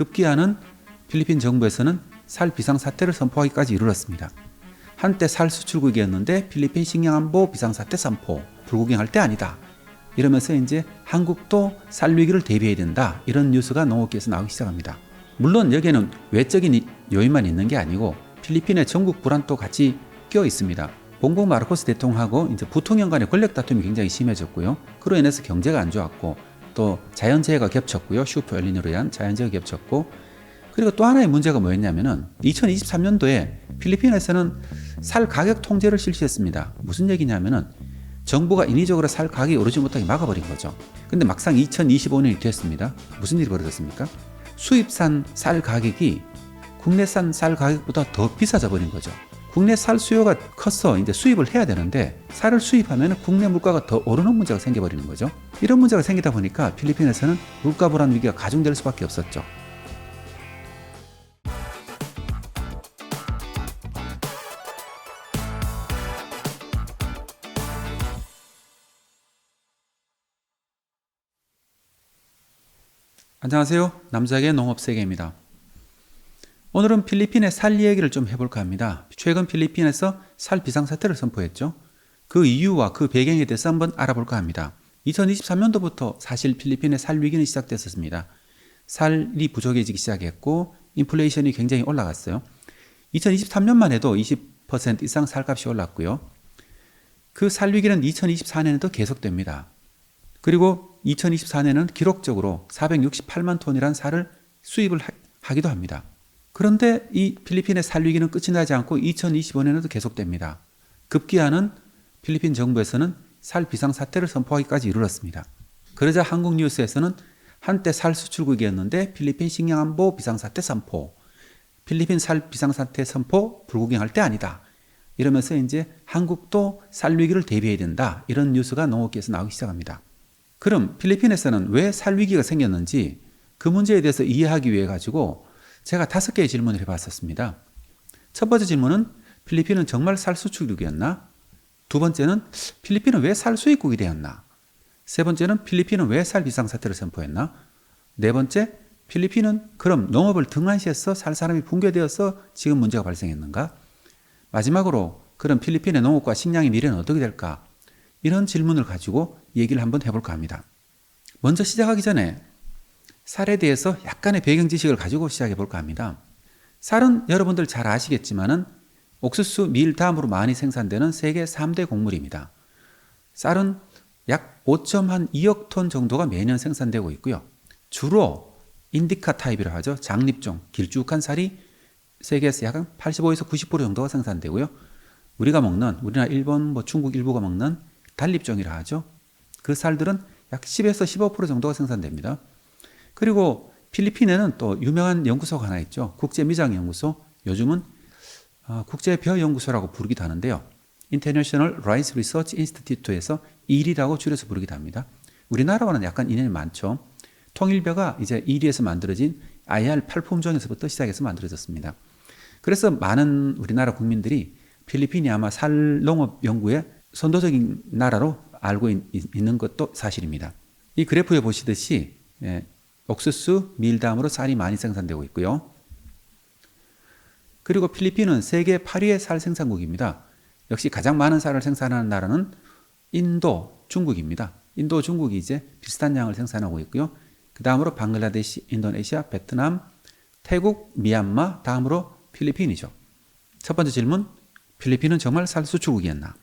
급기야는 필리핀 정부에서는 살 비상사태를 선포하기까지 이르렀습니다. 한때 살 수출국이었는데 필리핀 식량안보 비상사태 선포, 불구경할 때 아니다. 이러면서 이제 한국도 살 위기를 대비해야 된다. 이런 뉴스가 농업계에서 나오기 시작합니다. 물론 여기에는 외적인 이- 요인만 있는 게 아니고 필리핀의 전국 불안도 같이 껴 있습니다. 봉봉 마르코스 대통령하고 이제 부통령 간의 권력 다툼이 굉장히 심해졌고요. 그로 인해서 경제가 안 좋았고 또 자연재해가 겹쳤고요. 슈퍼 엘리노로 인한 자연재해가 겹쳤고 그리고 또 하나의 문제가 뭐였냐면은 2023년도에 필리핀에서는 살 가격 통제를 실시했습니다. 무슨 얘기냐면은 정부가 인위적으로 살 가격이 오르지 못하게 막아버린 거죠. 근데 막상 2025년이 됐습니다. 무슨 일이 벌어졌습니까? 수입산 쌀 가격이 국내산 쌀 가격보다 더 비싸져 버린 거죠. 국내 쌀 수요가 커서 이제 수입을 해야 되는데 쌀을 수입하면 국내 물가가 더 오르는 문제가 생겨버리는 거죠. 이런 문제가 생기다 보니까 필리핀에서는 물가 불안 위기가 가중될 수밖에 없었죠. 안녕하세요. 남자의 농업세계입니다. 오늘은 필리핀의 살 이야기를 좀 해볼까 합니다. 최근 필리핀에서 살 비상사태를 선포했죠. 그 이유와 그 배경에 대해서 한번 알아볼까 합니다. 2023년도부터 사실 필리핀의 살 위기는 시작됐었습니다. 살이 부족해지기 시작했고 인플레이션이 굉장히 올라갔어요. 2023년만 해도 20% 이상 살값이 올랐고요. 그 살 위기는 2024년에도 계속됩니다. 그리고 2024년에는 기록적으로 468만 톤이란 쌀을 수입을 하, 기도 합니다. 그런데 이 필리핀의 살 위기는 끝이 나지 않고 2025년에도 계속됩니다. 급기야는 필리핀 정부에서는 살 비상사태를 선포하기까지 이르렀습니다. 그러자 한국 뉴스에서는 한때 살 수출국이었는데 필리핀 식량안보 비상사태 선포, 필리핀 살 비상사태 선포 불구경할 때 아니다. 이러면서 이제 한국도 살 위기를 대비해야 된다. 이런 뉴스가 농업계에서 나오기 시작합니다. 그럼 필리핀에서는 왜 살 위기가 생겼는지 그 문제에 대해서 이해하기 위해 가지고 제가 다섯 개의 질문을 해봤었습니다. 첫 번째 질문은 필리핀은 정말 살 수출국이었나? 두 번째는 필리핀은 왜 살 수입국이 되었나? 세 번째는 필리핀은 왜 살 비상사태를 선포했나? 네 번째, 필리핀은 그럼 농업을 등한시해서 살 사람이 붕괴되어서 지금 문제가 발생했는가? 마지막으로 그럼 필리핀의 농업과 식량의 미래는 어떻게 될까? 이런 질문을 가지고 얘기를 한번 해볼까 합니다. 먼저 시작하기 전에 쌀에 대해서 약간의 배경 지식을 가지고 시작해 볼까 합니다. 쌀은 여러분들 잘 아시겠지만은 옥수수, 밀 다음으로 많이 생산되는 세계 3대 곡물입니다. 쌀은 약 5.2억 톤 정도가 매년 생산되고 있고요. 주로 인디카 타입이라 하죠. 장립종, 길쭉한 쌀이 세계에서 약 85에서 90% 정도가 생산되고요. 우리가 먹는 우리나라, 일본, 뭐 중국 일부가 먹는 단립종이라 하죠. 그 쌀들은 약 10에서 15% 정도가 생산됩니다. 그리고 필리핀에는 또 유명한 연구소가 하나 있죠. 국제미장연구소. 요즘은 어, 국제벼연구소라고 부르기도 하는데요. International Rice Research Institute에서 일이라고 줄여서 부르기도 합니다. 우리나라와는 약간 인연이 많죠. 통일벼가 이제 이리에서 만들어진 IR 8품종에서부터 시작해서 만들어졌습니다. 그래서 많은 우리나라 국민들이 필리핀이 아마 살농업 연구의 선도적인 나라로 알고 있, 는 것도 사실입니다. 이 그래프에 보시듯이 예, 옥수수, 밀 다음으로 쌀이 많이 생산되고 있고요. 그리고 필리핀은 세계 8위의 쌀 생산국입니다. 역시 가장 많은 쌀을 생산하는 나라는 인도, 중국입니다. 인도, 중국이 이제 비슷한 양을 생산하고 있고요. 그 다음으로 방글라데시, 인도네시아, 베트남, 태국, 미얀마, 다음으로 필리핀이죠. 첫 번째 질문, 필리핀은 정말 쌀 수출국이었나?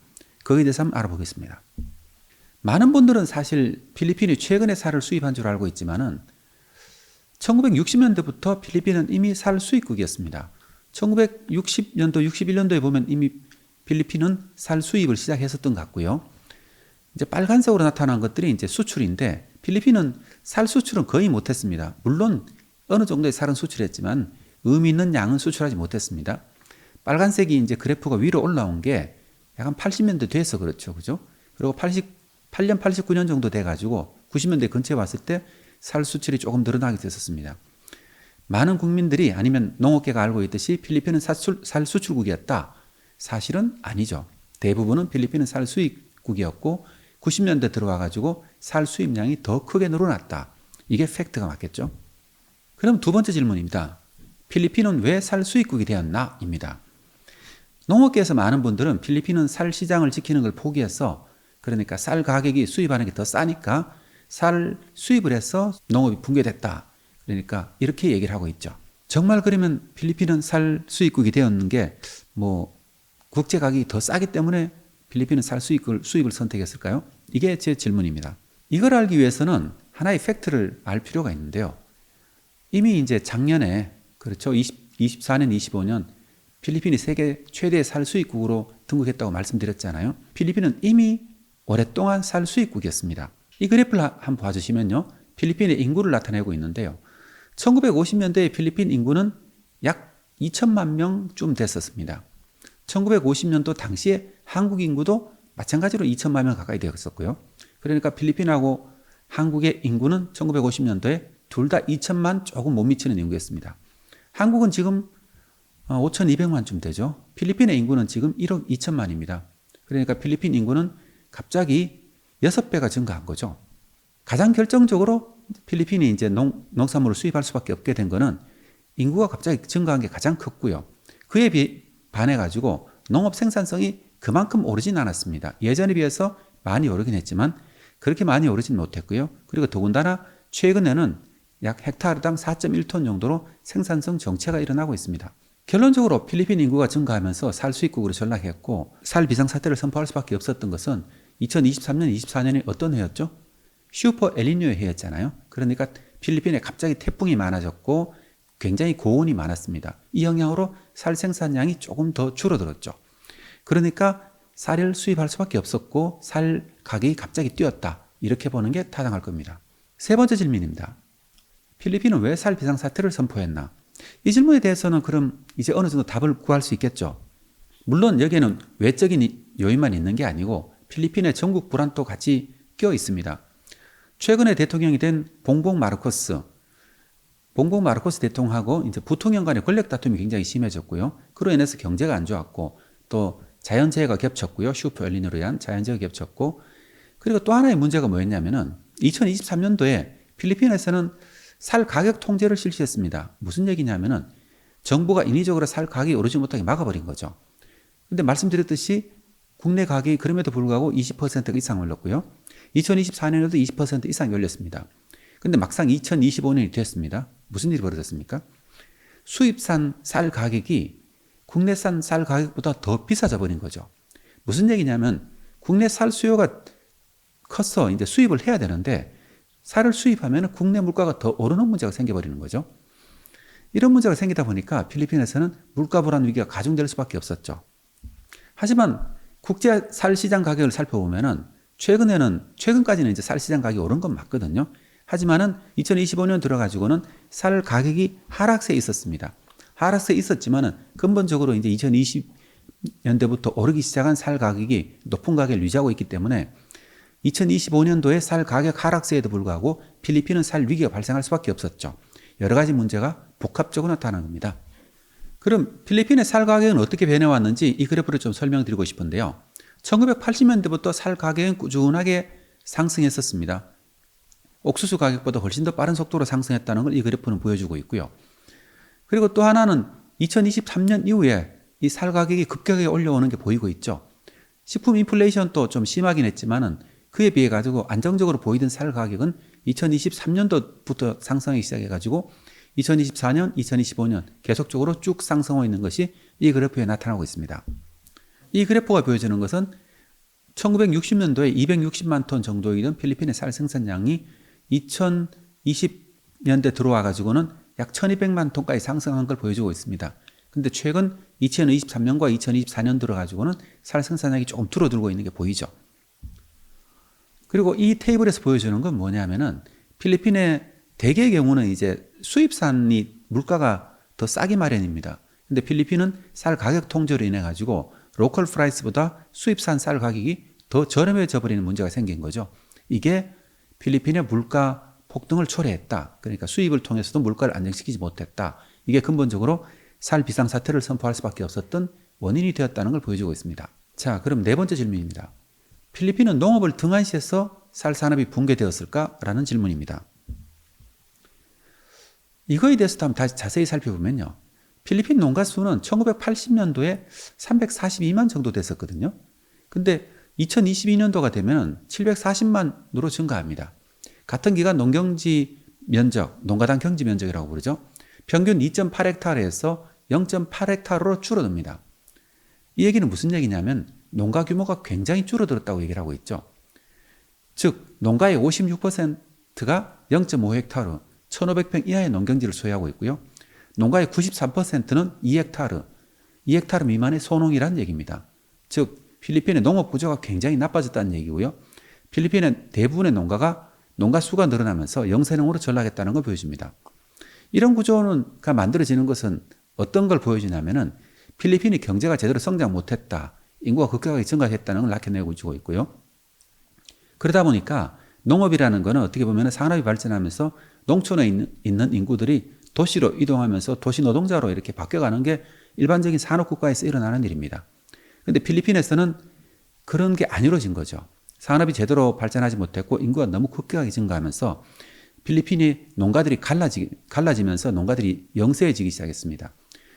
거기에 대해서 한번 알아보겠습니다. 많은 분들은 사실 필리핀이 최근에 쌀을 수입한 줄 알고 있지만은 1960년대부터 필리핀은 이미 쌀 수입국이었습니다. 1960년도, 61년도에 보면 이미 필리핀은 쌀 수입을 시작했었던 것 같고요. 이제 빨간색으로 나타난 것들이 이제 수출인데 필리핀은 쌀 수출은 거의 못했습니다. 물론 어느 정도의 쌀은 수출했지만 의미 있는 양은 수출하지 못했습니다. 빨간색이 이제 그래프가 위로 올라온 게 약간 80년대 돼서 그렇죠. 그죠? 그리고 88년, 89년 정도 돼가지고 90년대 근처에 왔을 때 쌀 수출이 조금 늘어나게 됐었습니다. 많은 국민들이 아니면 농업계가 알고 있듯이 필리핀은 사출, 쌀 수출국이었다. 사실은 아니죠. 대부분은 필리핀은 쌀 수입국이었고 90년대 들어와 가지고 쌀 수입량이 더 크게 늘어났다. 이게 팩트가 맞겠죠. 그럼 두 번째 질문입니다. 필리핀은 왜 살 수입국이 되었나? 입니다. 농업계에서 많은 분들은 필리핀은 살 시장을 지키는 걸 포기해서 그러니까 쌀 가격이 수입하는 게 더 싸니까 살 수입을 해서 농업이 붕괴됐다. 그러니까 이렇게 얘기를 하고 있죠. 정말 그러면 필리핀은 살 수입국이 되었는 게 뭐 국제 가격이 더 싸기 때문에 필리핀은 살 수입을 수입을 선택했을까요? 이게 제 질문입니다. 이걸 알기 위해서는 하나의 팩트를 알 필요가 있는데요. 이미 이제 작년에 그렇죠. 20, 24년, 25년 필리핀이 세계 최대 살 수입국으로 등극했다고 말씀드렸잖아요. 필리핀은 이미 오랫동안 살 수입국이었습니다. 이 그래프를 한번 봐주시면요. 필리핀의 인구를 나타내고 있는데요. 1950년대에 필리핀 인구는 약 2천만 명쯤 됐었습니다. 1950년도 당시에 한국 인구도 마찬가지로 2천만 명 가까이 되었었고요. 그러니까 필리핀하고 한국의 인구는 1950년도에 둘 다 2천만 조금 못 미치는 인구였습니다. 한국은 지금 5,200만쯤 되죠. 필리핀의 인구는 지금 1억 2천만입니다. 그러니까 필리핀 인구는 갑자기 6배가 증가한 거죠. 가장 결정적으로 필리핀이 이제 농, 농산물을 수입할 수밖에 없게 된 거는 인구가 갑자기 증가한 게 가장 컸고요. 그에 비, 반해 가지고 농업 생산성이 그만큼 오르진 않았습니다. 예전에 비해서 많이 오르긴 했지만 그렇게 많이 오르진 못했고요. 그리고 더군다나 최근에는 약 헥타르당 4.1톤 정도로 생산성 정체가 일어나고 있습니다. 결론적으로 필리핀 인구가 증가하면서 살 수입국으로 전락했고 살 비상 사태를 선포할 수밖에 없었던 것은 2023년, 24년이 어떤 해였죠? 슈퍼 엘리뇨의 해였잖아요. 그러니까 필리핀에 갑자기 태풍이 많아졌고 굉장히 고온이 많았습니다. 이 영향으로 살 생산량이 조금 더 줄어들었죠. 그러니까 쌀을 수입할 수밖에 없었고 살 가격이 갑자기 뛰었다. 이렇게 보는 게 타당할 겁니다. 세 번째 질문입니다. 필리핀은 왜살 비상 사태를 선포했나? 이 질문에 대해서는 그럼 이제 어느 정도 답을 구할 수 있겠죠. 물론 여기에는 외적인 요인만 있는 게 아니고 필리핀의 전국 불안도 같이 껴 있습니다. 최근에 대통령이 된 봉봉 마르코스, 봉봉 마르코스 대통령하고 이제 부통령 간의 권력 다툼이 굉장히 심해졌고요. 그로 인해서 경제가 안 좋았고 또 자연재해가 겹쳤고요. 슈퍼 엘리노로 인한 자연재해가 겹쳤고 그리고 또 하나의 문제가 뭐였냐면은 2023년도에 필리핀에서는 살 가격 통제를 실시했습니다. 무슨 얘기냐면은 정부가 인위적으로 살 가격이 오르지 못하게 막아버린 거죠. 근데 말씀드렸듯이 국내 가격이 그럼에도 불구하고 20% 이상 올랐고요. 2024년에도 20% 이상 열렸습니다. 근데 막상 2025년이 됐습니다. 무슨 일이 벌어졌습니까? 수입산 쌀 가격이 국내산 쌀 가격보다 더 비싸져 버린 거죠. 무슨 얘기냐면 국내 쌀 수요가 커서 이제 수입을 해야 되는데 쌀을 수입하면 국내 물가가 더 오르는 문제가 생겨버리는 거죠. 이런 문제가 생기다 보니까 필리핀에서는 물가 불안 위기가 가중될 수밖에 없었죠. 하지만 국제 쌀 시장 가격을 살펴보면은 최근에는 최근까지는 이제 쌀 시장 가격이 오른 건 맞거든요. 하지만은 2025년 들어가지고는 쌀 가격이 하락세에 있었습니다. 하락세에 있었지만은 근본적으로 이제 2020년대부터 오르기 시작한 쌀 가격이 높은 가격을 유지하고 있기 때문에 2025년도에 쌀 가격 하락세에도 불구하고 필리핀은 쌀 위기가 발생할 수밖에 없었죠. 여러 가지 문제가 복합적으로 나타나는 겁니다. 그럼 필리핀의 쌀 가격은 어떻게 변해왔는지 이 그래프를 좀 설명드리고 싶은데요. 1980년대부터 쌀 가격은 꾸준하게 상승했었습니다. 옥수수 가격보다 훨씬 더 빠른 속도로 상승했다는 걸 이 그래프는 보여주고 있고요. 그리고 또 하나는 2023년 이후에 이쌀 가격이 급격하게 올려오는 게 보이고 있죠. 식품 인플레이션도 좀 심하긴 했지만은 그에 비해 가지고 안정적으로 보이던 쌀 가격은 2023년도부터 상승하기 시작해 가지고 2024년, 2025년 계속적으로 쭉 상승하고 있는 것이 이 그래프에 나타나고 있습니다. 이 그래프가 보여주는 것은 1960년도에 260만 톤 정도이던 필리핀의 쌀 생산량이 2020년대 들어와 가지고는 약 1200만 톤까지 상승한 걸 보여주고 있습니다. 근데 최근 2023년과 2024년 들어 가지고는 쌀 생산량이 조금 줄어들고 있는 게 보이죠. 그리고 이 테이블에서 보여주는 건 뭐냐면은 필리핀의 대개의 경우는 이제 수입산이 물가가 더 싸기 마련입니다. 근데 필리핀은 쌀 가격 통제로 인해 가지고 로컬 프라이스보다 수입산 쌀 가격이 더 저렴해져 버리는 문제가 생긴 거죠. 이게 필리핀의 물가 폭등을 초래했다. 그러니까 수입을 통해서도 물가를 안정시키지 못했다. 이게 근본적으로 쌀 비상 사태를 선포할 수밖에 없었던 원인이 되었다는 걸 보여주고 있습니다. 자, 그럼 네 번째 질문입니다. 필리핀은 농업을 등한시해서 쌀 산업이 붕괴되었을까라는 질문입니다. 이거에 대해서도 한번 다시 자세히 살펴보면요. 필리핀 농가 수는 1980년도에 342만 정도 됐었거든요. 근데 2022년도가 되면 740만으로 증가합니다. 같은 기간 농경지 면적, 농가당 경지 면적이라고 부르죠. 평균 2.8헥타르에서 0.8헥타르로 줄어듭니다. 이 얘기는 무슨 얘기냐면 농가 규모가 굉장히 줄어들었다고 얘기를 하고 있죠. 즉 농가의 56%가 0.5헥타르, 1,500평 이하의 농경지를 소유하고 있고요. 농가의 93%는 2헥타르, 2헥타르 미만의 소농이라는 얘기입니다. 즉 필리핀의 농업 구조가 굉장히 나빠졌다는 얘기고요. 필리핀의 대부분의 농가가 농가 수가 늘어나면서 영세농으로 전락했다는 걸 보여줍니다. 이런 구조가 만들어지는 것은 어떤 걸 보여주냐면은 필리핀이 경제가 제대로 성장 못했다. 인구가 급격하게 증가했다는 걸 나타내고 주고 있고요. 그러다 보니까 농업이라는 거는 어떻게 보면 산업이 발전하면서 농촌에 있는 인구들이 도시로 이동하면서 도시 노동자로 이렇게 바뀌어가는 게 일반적인 산업 국가에서 일어나는 일입니다. 근데 필리핀에서는 그런 게 안 이루어진 거죠. 산업이 제대로 발전하지 못했고 인구가 너무 급격하게 증가하면서 필리핀이 농가들이 갈라지, 갈라지면서 농가들이 영세해지기 시작했습니다.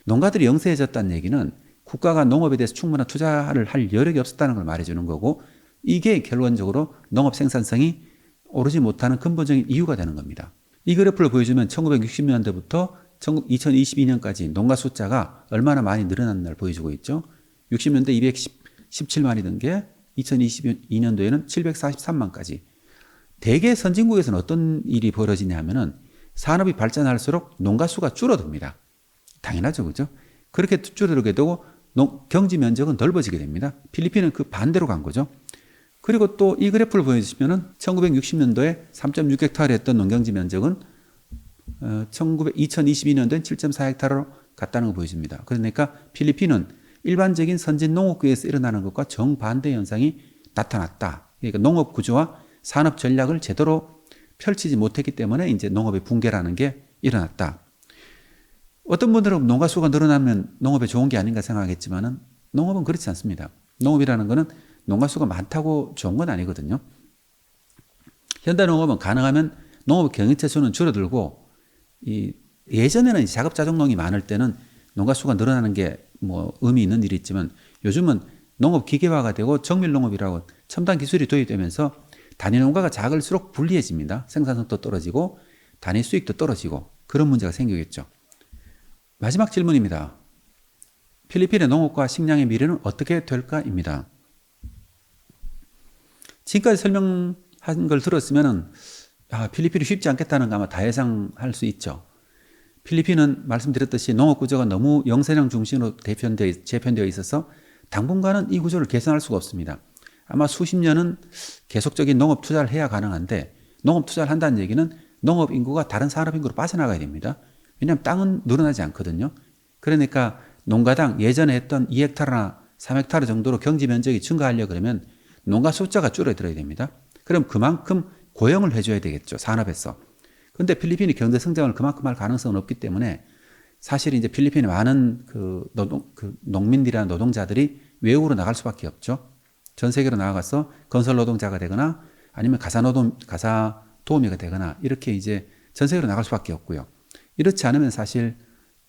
농가들이 영세해졌다는 얘기는 국가가 농업에 대해서 충분한 투자를 할 여력이 없었다는 걸 말해주는 거고 이게 결론적으로 농업 생산성이 오르지 못하는 근본적인 이유가 되는 겁니다. 이 그래프를 보여주면 1960년대부터 2022년까지 농가 숫자가 얼마나 많이 늘어났나를 보여주고 있죠. 60년대 217만이 든게 2022년도에는 743만까지. 대개 선진국에서는 어떤 일이 벌어지냐면은 산업이 발전할수록 농가 수가 줄어듭니다. 당연하죠, 그죠? 그렇게 줄어들게 되고 농, 경지 면적은 넓어지게 됩니다. 필리핀은 그 반대로 간 거죠. 그리고 또 이 그래프를 보여주시면은 1960년도에 3.6헥타르 했던 농경지 면적은 어, 1900, 2022년도엔 7.4헥타르로 갔다는 걸 보여줍니다. 그러니까 필리핀은 일반적인 선진 농업국에서 일어나는 것과 정반대 현상이 나타났다. 그러니까 농업 구조와 산업 전략을 제대로 펼치지 못했기 때문에 이제 농업의 붕괴라는 게 일어났다. 어떤 분들은 농가 수가 늘어나면 농업에 좋은 게 아닌가 생각하겠지만은 농업은 그렇지 않습니다. 농업이라는 것은 농가 수가 많다고 좋은 건 아니거든요. 현대 농업은 가능하면 농업 경영체 수는 줄어들고 이 예전에는 자급자족농이 많을 때는 농가 수가 늘어나는 게 뭐 의미 있는 일이 있지만 요즘은 농업 기계화가 되고 정밀 농업이라고 첨단 기술이 도입되면서 단위 농가가 작을수록 불리해집니다. 생산성도 떨어지고 단위 수익도 떨어지고 그런 문제가 생기겠죠. 마지막 질문입니다. 필리핀의 농업과 식량의 미래는 어떻게 될까입니다. 지금까지 설명한 걸 들었으면은 아, 필리핀이 쉽지 않겠다는 거 아마 다 예상할 수 있죠. 필리핀은 말씀드렸듯이 농업 구조가 너무 영세령 중심으로 대편되어, 재편되어 있어서 당분간은 이 구조를 개선할 수가 없습니다. 아마 수십 년은 계속적인 농업 투자를 해야 가능한데 농업 투자를 한다는 얘기는 농업 인구가 다른 산업 인구로 빠져나가야 됩니다. 왜냐하면 땅은 늘어나지 않거든요. 그러니까 농가당 예전에 했던 2헥타르나 3헥타르 정도로 경지 면적이 증가하려 그러면 농가 숫자가 줄어들어야 됩니다. 그럼 그만큼 고용을 해줘야 되겠죠. 산업에서. 근데 필리핀이 경제 성장을 그만큼 할 가능성은 없기 때문에 사실 이제 필리핀의 많은 그 노동, 그 농민들이나 노동자들이 외국으로 나갈 수밖에 없죠. 전 세계로 나가서 건설 노동자가 되거나 아니면 가사 노동, 가사 도우미가 되거나 이렇게 이제 전 세계로 나갈 수밖에 없고요. 이렇지 않으면 사실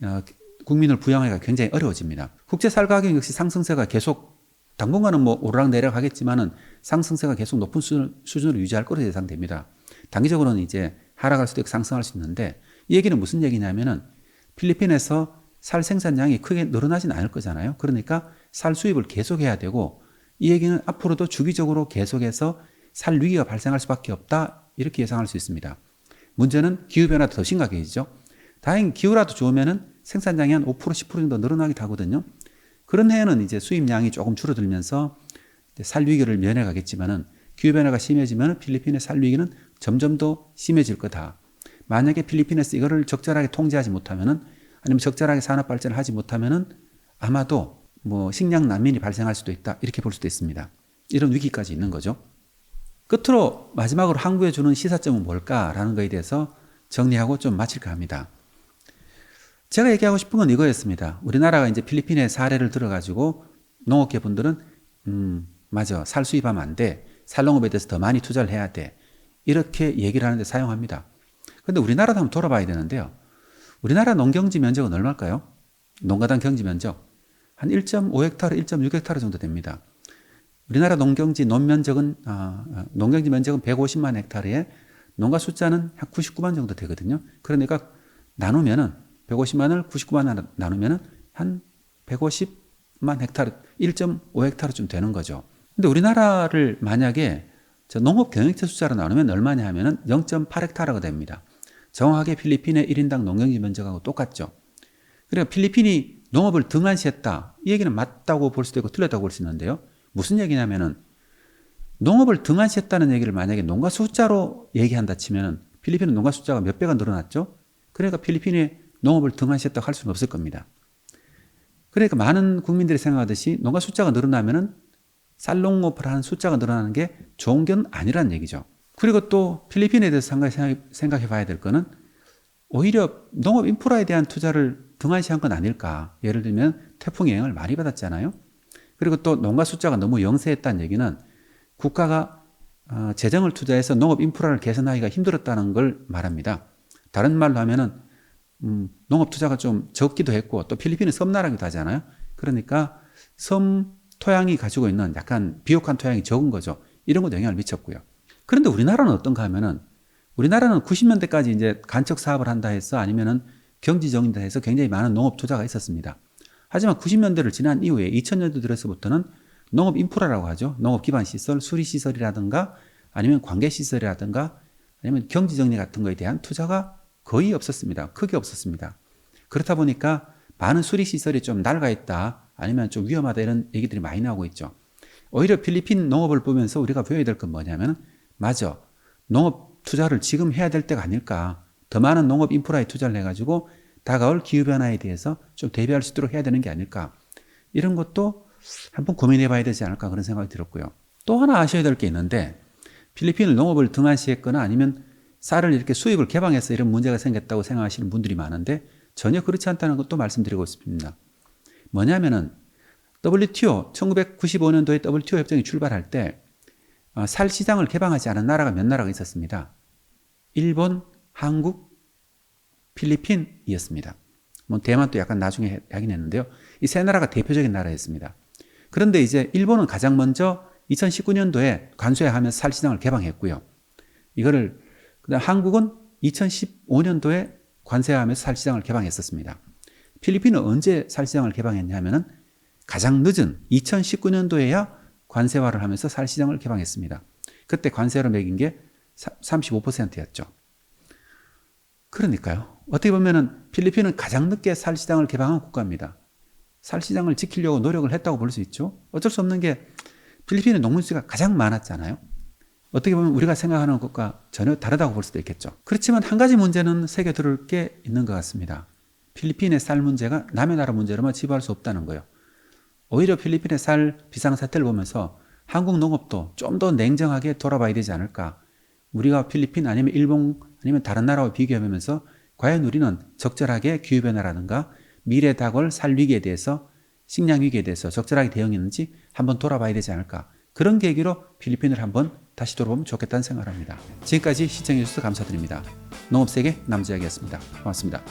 어, 국민을 부양하기가 굉장히 어려워집니다. 국제살 가격 역시 상승세가 계속 당분간은 뭐 오르락 내리락 하겠지만은 상승세가 계속 높은 수준, 수준으로 유지할 거로 예상됩니다. 단기적으로는 이제 하락할 수도 있고 상승할 수 있는데 이 얘기는 무슨 얘기냐면은 필리핀에서 살 생산량이 크게 늘어나진 않을 거잖아요. 그러니까 살 수입을 계속해야 되고 이 얘기는 앞으로도 주기적으로 계속해서 살 위기가 발생할 수밖에 없다 이렇게 예상할 수 있습니다. 문제는 기후 변화도 더 심각해지죠. 다행히 기후라도 좋으면은 생산량이 한 5% 10% 정도 늘어나기도 하거든요. 그런 해에는 이제 수입량이 조금 줄어들면서 살 위기를 면해 가겠지만은 기후 변화가 심해지면 필리핀의 살 위기는 점점 더 심해질 거다. 만약에 필리핀에서 이거를 적절하게 통제하지 못하면은 아니면 적절하게 산업 발전을 하지 못하면은 아마도 뭐 식량 난민이 발생할 수도 있다. 이렇게 볼 수도 있습니다. 이런 위기까지 있는 거죠. 끝으로 마지막으로 한국에 주는 시사점은 뭘까라는 것에 대해서 정리하고 좀 마칠까 합니다. 제가 얘기하고 싶은 건 이거였습니다. 우리나라가 이제 필리핀의 사례를 들어가지고 농업계 분들은 음 맞아 살 수입하면 안 돼. 살농업에 대해서 더 많이 투자를 해야 돼. 이렇게 얘기를 하는데 사용합니다. 근데 우리나라도 한번 돌아봐야 되는데요. 우리나라 농경지 면적은 얼마일까요? 농가당 경지 면적 한 1.5헥타르, 1.6헥타르 정도 됩니다. 우리나라 농경지 논면적은 아, 아, 농경지 면적은 150만 헥타르에 농가 숫자는 한 99만 정도 되거든요. 그러니까 나누면은 150만을 99만 나누면은 한 150만 헥타르, 1.5헥타르쯤 되는 거죠. 근데 우리나라를 만약에 저 농업 경영체 숫자로 나누면 얼마냐 하면은 0.8헥타르가 됩니다. 정확하게 필리핀의 1인당 농경지 면적하고 똑같죠. 그러니까 필리핀이 농업을 등한시했다. 이 얘기는 맞다고 볼 수도 있고 틀렸다고 볼 수 있는데요. 무슨 얘기냐면은 농업을 등한시했다는 얘기를 만약에 농가 숫자로 얘기한다 치면은 필리핀은 농가 숫자가 몇 배가 늘어났죠. 그러니까 필리핀이 농업을 등한시했다고 할 수는 없을 겁니다. 그러니까 많은 국민들이 생각하듯이 농가 숫자가 늘어나면은 쌀농업을 하는 숫자가 늘어나는 게 좋은 건 아니라는 얘기죠. 그리고 또 필리핀에 대해서 생각해 봐야 될 거는 오히려 농업 인프라에 대한 투자를 등한시한 건 아닐까. 예를 들면 태풍 영향을 많이 받았잖아요. 그리고 또 농가 숫자가 너무 영세했다는 얘기는 국가가 어, 재정을 투자해서 농업 인프라를 개선하기가 힘들었다는 걸 말합니다. 다른 말로 하면은 음, 농업 투자가 좀 적기도 했고 또 필리핀은 섬나라기도 하잖아요. 그러니까 섬 토양이 가지고 있는 약간 비옥한 토양이 적은 거죠. 이런 것도 영향을 미쳤고요. 그런데 우리나라는 어떤가 하면은 우리나라는 90년대까지 이제 간척 사업을 한다 해서 아니면은 경지 정리다 해서 굉장히 많은 농업 투자가 있었습니다. 하지만 90년대를 지난 이후에 2000년대 들어서부터는 농업 인프라라고 하죠. 농업 기반 시설, 수리 시설이라든가 아니면 관계 시설이라든가 아니면 경지 정리 같은 거에 대한 투자가 거의 없었습니다. 크게 없었습니다. 그렇다 보니까 많은 수리 시설이 좀 낡아 있다 아니면 좀 위험하다 이런 얘기들이 많이 나오고 있죠. 오히려 필리핀 농업을 보면서 우리가 배워야 될 건 뭐냐면 맞아. 농업 투자를 지금 해야 될 때가 아닐까. 더 많은 농업 인프라에 투자를 해가지고 다가올 기후변화에 대해서 좀 대비할 수 있도록 해야 되는 게 아닐까. 이런 것도 한번 고민해 봐야 되지 않을까 그런 생각이 들었고요. 또 하나 아셔야 될 게 있는데 필리핀을 농업을 등한시했거나 아니면 쌀을 이렇게 수입을 개방해서 이런 문제가 생겼다고 생각하시는 분들이 많은데 전혀 그렇지 않다는 것도 말씀드리고 싶습니다. 뭐냐면은 WTO 1995년도에 WTO 협정이 출발할 때살 어, 시장을 개방하지 않은 나라가 몇 나라가 있었습니다. 일본, 한국, 필리핀이었습니다. 뭐 대만도 약간 나중에 하긴 했는데요. 이 세 나라가 대표적인 나라였습니다. 그런데 이제 일본은 가장 먼저 2019년도에 관세하면서 살 시장을 개방했고요. 이거를 한국은 2015년도에 관세하면서 살 시장을 개방했었습니다. 필리핀은 언제 살 시장을 개방했냐면은 가장 늦은 2019년도에야 관세화를 하면서 살 시장을 개방했습니다. 그때 관세를 매긴 게 35%였죠. 그러니까요. 어떻게 보면은 필리핀은 가장 늦게 살 시장을 개방한 국가입니다. 살 시장을 지키려고 노력을 했다고 볼 수 있죠. 어쩔 수 없는 게 필리핀의 농민수가 가장 많았잖아요. 어떻게 보면 우리가 생각하는 것과 전혀 다르다고 볼 수도 있겠죠. 그렇지만 한 가지 문제는 새겨 들을 게 있는 것 같습니다. 필리핀의 쌀 문제가 남의 나라 문제로만 치부할 수 없다는 거예요. 오히려 필리핀의 쌀 비상사태를 보면서 한국 농업도 좀 더 냉정하게 돌아봐야 되지 않을까. 우리가 필리핀 아니면 일본 아니면 다른 나라와 비교하면서 과연 우리는 적절하게 기후변화라든가 미래 다가올 살 위기에 대해서 식량 위기에 대해서 적절하게 대응했는지 한번 돌아봐야 되지 않을까. 그런 계기로 필리핀을 한번 다시 돌아보면 좋겠다는 생각을 합니다. 지금까지 시청해주셔서 감사드립니다. 농업세계 남지혁이었습니다. 고맙습니다.